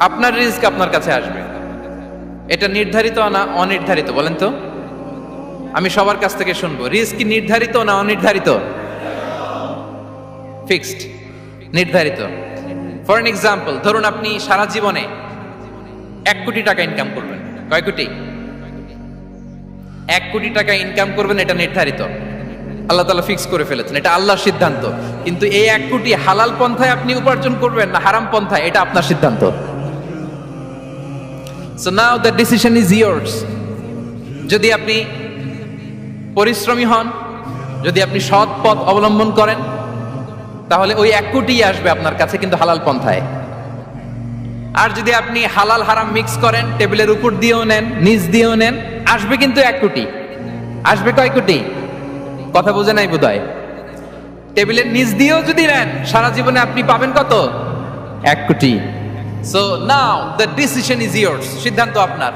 আপনার রিস্ক আপনার কাছে আসবে। এটা নির্ধারিত না অনির্ধারিত, বলেন তো? আমি সবার কাছ থেকে শুনব, রিস্ক কি নির্ধারিত না অনির্ধারিত? ফিক্সড, নির্ধারিত। ফর এন এক্সাম্পল ধরুন আপনি সারা জীবনে এক কোটি টাকা ইনকাম করবেন। কয় কোটি? এক কোটি টাকা ইনকাম করবেন, এটা নির্ধারিত। আল্লাহ তালা ফিক্স করে ফেলেছেন, এটা আল্লাহর সিদ্ধান্ত। কিন্তু এই এক কোটি হালাল পন্থায় আপনি উপার্জন করবেন না হারাম পন্থায়, এটা আপনার সিদ্ধান্ত। So now the decision is yours যদি আপনি পরিশ্রমী হন, যদি আপনি সৎ পথ অবলম্বন করেন, তাহলে ওই এক কোটি আসবে আপনার কাছে কিন্তু হালাল পন্থায়। আর যদি আপনি হালাল হারাম মিক্স করেন, টেবিলের উপর দিয়েও নেন, নিচ দিয়েও নেন, আসবে কিন্তু এক কোটি। আসবে কয় কোটি? কথা বোঝে নাই বোধ টেবিলের নিচ দিয়েও যদি নেন, সারা জীবনে আপনি পাবেন কত? এক কোটি। So now the decision is yours সিদ্ধান্ত আপনার